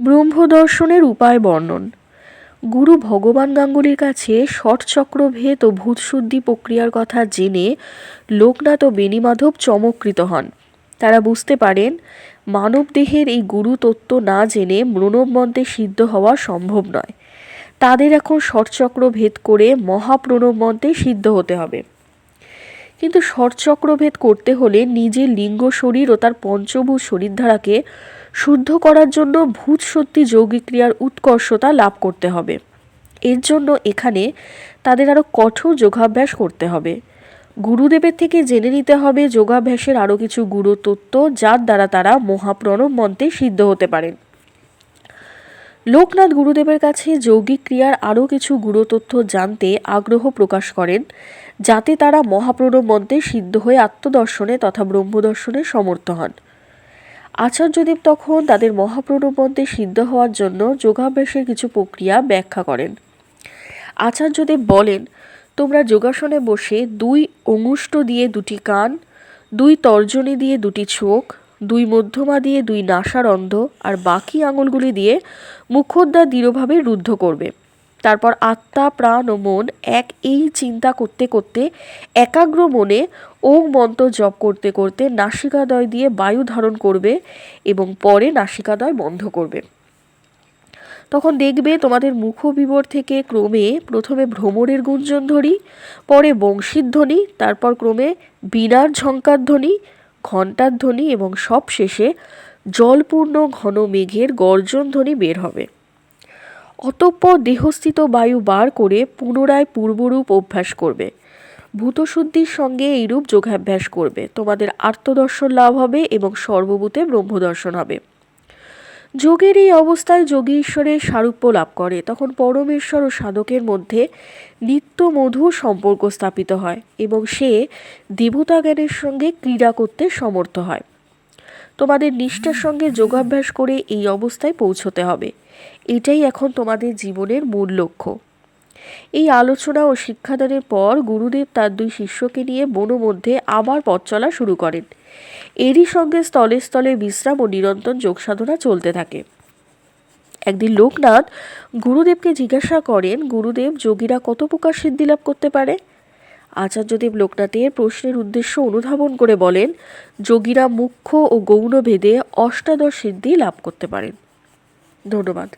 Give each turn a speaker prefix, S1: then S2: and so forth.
S1: ব্রহ্মদর্শনের উপায় বর্ণন। গুরু ভগবান গাঙ্গুলির কাছে ষটচক্রভেদ ও ভূতশুদ্ধি প্রক্রিয়ার কথা জেনে লোকনাথ ও বেণীমাধব চমকৃত হন। তারা বুঝতে পারেন, মানবদেহের এই গুরু তত্ত্ব না জেনে মন্ত্রে সিদ্ধ হওয়া সম্ভব নয়। তাদের এখন ষটচক্র ভেদ করে মহাপ্রণব মন্ত্রে সিদ্ধ হতে হবে। কিন্তু ষটচক্রভেদ করতে হলে নিজের লিঙ্গ শরীর ও তার পঞ্চভূত শরীরধারাকে শুদ্ধ করার জন্য ভূত সত্যি যৌগিক ক্রিয়ার উৎকর্ষতা লাভ করতে হবে। এর জন্য এখানে তাদের আরও কঠোর যোগাভ্যাস করতে হবে। গুরুদেবের থেকে জেনে নিতে হবে যোগাভ্যাসের আরও কিছু গুরু তত্ত্ব যার দ্বারা তারা মহাপ্রণব মন্ত্রে সিদ্ধ হতে পারেন। লোকনাথ গুরুদেবের কাছে যৌগিক ক্রিয়ার আরও কিছু গুরুতথ্য জানতে আগ্রহ প্রকাশ করেন। যাতে তারা মহাপ্রণব মন্ত্রে সিদ্ধ হয়ে আত্মদর্শনে তথা ব্রহ্মদর্শনে সমর্থ হন। আচার্যদেব তখন তাদের মহাপ্রণব মন্ত্রে সিদ্ধ হওয়ার জন্য যোগাভ্যাসের কিছু প্রক্রিয়া ব্যাখ্যা করেন। আচার্যদেব বলেন, তোমরা যোগাসনে বসে দুই অঙ্গুষ্ট দিয়ে দুটি কান, দুই তর্জনী দিয়ে দুটি চোখ, দুই মধ্যমা দিয়ে দুই নাসারন্ধ আর বাকি আঙুলগুলি দিয়ে মুখোদ্বার দৃঢ়ভাবে রুদ্ধ করবে। তারপর আত্মা, প্রাণ ও মন এক এই চিন্তা করতে করতে, একাগ্র মনে ওম মন্ত্র জপ করতে করতে নাসিকাদয় দিয়ে বায়ু ধারণ করবে এবং পরে নাসিকাদয় বন্ধ করবে। তখন দেখবে তোমাদের মুখবিবর থেকে ক্রমে প্রথমে ভ্রমরের গুঞ্জন ধ্বনি পরে বংশীর ধ্বনি, তারপর ক্রমে বীণার ঝঙ্কার ধ্বনি, ঘণ্টার ধ্বনি এবং সব শেষে জলপূর্ণ ঘন মেঘের গর্জন ধ্বনি বের হবে। অতঃপর দেহস্থিত বায়ু বার করে পুনরায় পূর্বরূপ অভ্যাস করবে। ভূতশুদ্ধির সঙ্গে এইরূপ যোগাভ্যাস করবে। তোমাদের আত্মদর্শন লাভ হবে এবং সর্বভূতে ব্রহ্মদর্শন হবে। যোগের এই অবস্থায় যোগী ঈশ্বরের সারূপ্য লাভ করে। তখন পরমেশ্বর ও সাধকের মধ্যে নিত্য মধুর সম্পর্ক স্থাপিত হয় এবং সে দেবতা জ্ঞানের সঙ্গে ক্রীড়া করতে সমর্থ হয়। তোমাদের নিষ্ঠার সঙ্গে যোগাভ্যাস করে এই অবস্থায় পৌঁছতে হবে। এটাই এখন তোমাদের জীবনের মূল লক্ষ্য। এই আলোচনা ও শিক্ষাদানের পর গুরুদেব তার দুই শিষ্যকে নিয়ে বন মধ্যে আবার পথ চলা শুরু করেন। এরই সঙ্গে স্থলে স্থলে বিশ্রাম ও নিরন্তর যোগ সাধনা চলতে থাকে। একদিন লোকনাথ গুরুদেবকে জিজ্ঞাসা করেন, গুরুদেব, যোগীরা কত প্রকার সিদ্ধি লাভ করতে পারে? আচার্যদেব লোকনাথের প্রশ্নের উদ্দেশ্য অনুধাবন করে বলেন, যোগীরা মুখ্য ও গৌণ ভেদে অষ্টাদশ সিদ্ধি লাভ করতে পারেন। ধন্যবাদ।